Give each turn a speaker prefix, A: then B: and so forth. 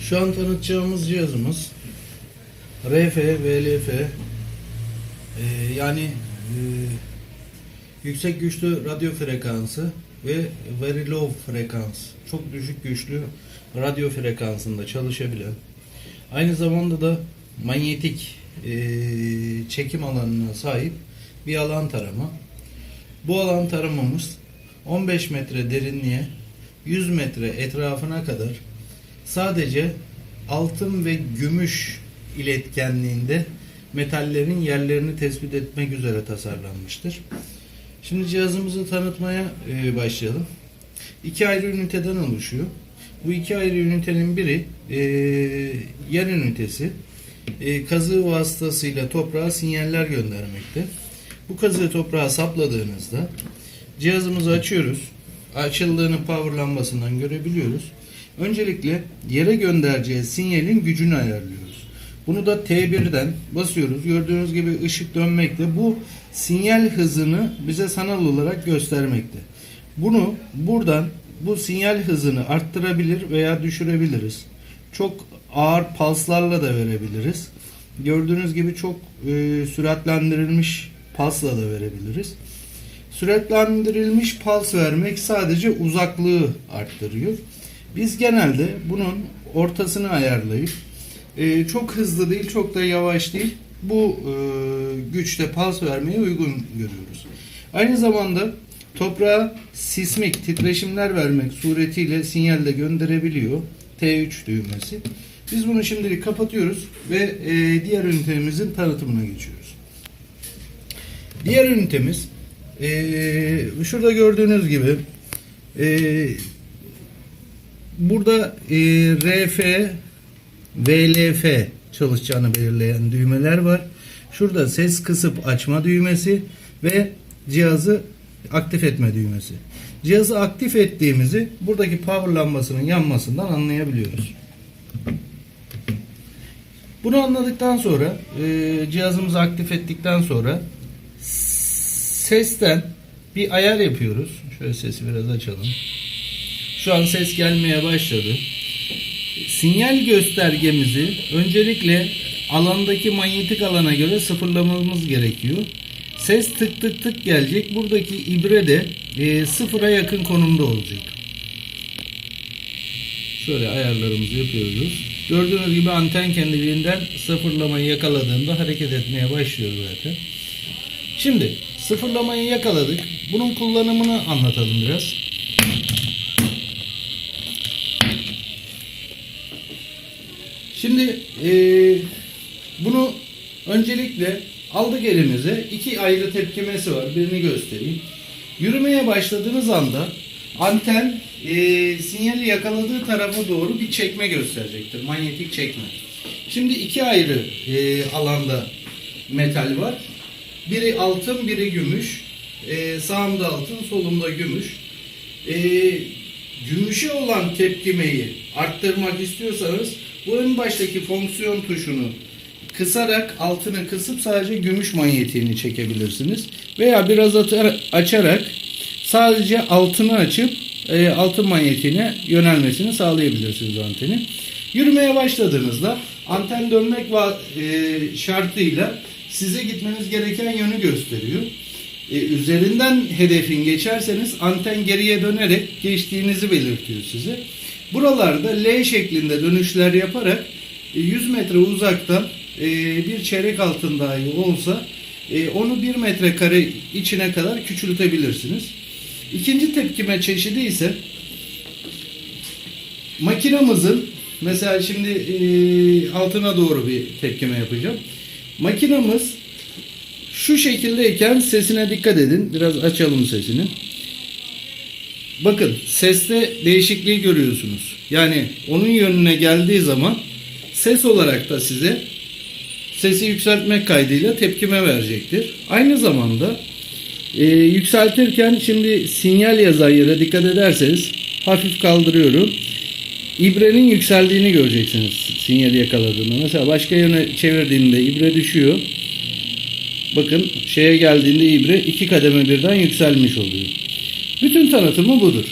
A: Şu an tanıtacağımız cihazımız RF, VLF e, yani e, yüksek güçlü radyo frekansı ve very low frekans çok düşük güçlü radyo frekansında çalışabilen aynı zamanda da manyetik e, çekim alanına sahip bir alan tarama. Bu alan taramamız 15 metre derinliğe 100 metre etrafına kadar sadece altın ve gümüş iletkenliğinde metallerin yerlerini tespit etmek üzere tasarlanmıştır. Şimdi cihazımızı tanıtmaya e, başlayalım. İki ayrı üniteden oluşuyor. Bu iki ayrı ünitenin biri e, yer ünitesi. E, kazığı vasıtasıyla toprağa sinyaller göndermekte. Bu kazığı toprağa sapladığınızda cihazımızı açıyoruz. Açıldığını power lambasından görebiliyoruz. Öncelikle yere göndereceği sinyalin gücünü ayarlıyoruz. Bunu da T1'den basıyoruz. Gördüğünüz gibi ışık dönmekte. Bu sinyal hızını bize sanal olarak göstermekte. Bunu buradan bu sinyal hızını arttırabilir veya düşürebiliriz. Çok ağır pulslarla da verebiliriz. Gördüğünüz gibi çok e, süratlendirilmiş pulsla da verebiliriz. Süratlendirilmiş puls vermek sadece uzaklığı arttırıyor. Biz genelde bunun ortasını ayarlayıp e, çok hızlı değil çok da yavaş değil bu e, güçte puls vermeye uygun görüyoruz. Aynı zamanda toprağa sismik titreşimler vermek suretiyle sinyal de gönderebiliyor. T3 düğmesi. Biz bunu şimdilik kapatıyoruz ve e, diğer ünitemizin tanıtımına geçiyoruz. Diğer ünitemiz e, şurada gördüğünüz gibi e, burada e, RF VLF çalışacağını belirleyen düğmeler var. Şurada ses kısıp açma düğmesi ve cihazı aktif etme düğmesi. Cihazı aktif ettiğimizi buradaki power lambasının yanmasından anlayabiliyoruz. Bunu anladıktan sonra e, cihazımızı aktif ettikten sonra sesten bir ayar yapıyoruz. Şöyle sesi biraz açalım. Şu an ses gelmeye başladı. Sinyal göstergemizi öncelikle alandaki manyetik alana göre sıfırlamamız gerekiyor. Ses tık tık tık gelecek. Buradaki ibre de e, sıfıra yakın konumda olacak. Şöyle ayarlarımızı yapıyoruz. Gördüğünüz gibi anten kendiliğinden sıfırlamayı yakaladığında hareket etmeye başlıyor zaten. Şimdi sıfırlamayı yakaladık. Bunun kullanımını anlatalım biraz. Şimdi e, bunu öncelikle aldık elimize. iki ayrı tepkimesi var. Birini göstereyim. Yürümeye başladığınız anda anten e, sinyali yakaladığı tarafa doğru bir çekme gösterecektir. Manyetik çekme. Şimdi iki ayrı e, alanda metal var. Biri altın, biri gümüş. E, sağımda altın, solumda gümüş. E, gümüşe olan tepkimeyi arttırmak istiyorsanız bu ön baştaki fonksiyon tuşunu kısarak altını kısıp sadece gümüş manyetiğini çekebilirsiniz. Veya biraz açarak sadece altını açıp e, altın manyetiğine yönelmesini sağlayabilirsiniz antenin. Yürümeye başladığınızda anten dönmek e, şartıyla size gitmeniz gereken yönü gösteriyor. E, üzerinden hedefin geçerseniz anten geriye dönerek geçtiğinizi belirtiyor size. Buralarda L şeklinde dönüşler yaparak e, 100 metre uzaktan e, bir çeyrek altın dahi olsa e, onu 1 metrekare içine kadar küçültebilirsiniz. İkinci tepkime çeşidi ise makinamızın mesela şimdi e, altına doğru bir tepkime yapacağım. Makinamız şu şekildeyken sesine dikkat edin. Biraz açalım sesini. Bakın seste değişikliği görüyorsunuz. Yani onun yönüne geldiği zaman ses olarak da size sesi yükseltmek kaydıyla tepkime verecektir. Aynı zamanda e, yükseltirken şimdi sinyal yazan yere dikkat ederseniz hafif kaldırıyorum. İbrenin yükseldiğini göreceksiniz sinyali yakaladığında. Mesela başka yöne çevirdiğimde ibre düşüyor. Bakın şeye geldiğinde ibre iki kademe birden yükselmiş oluyor. Bütün tanıtımı budur.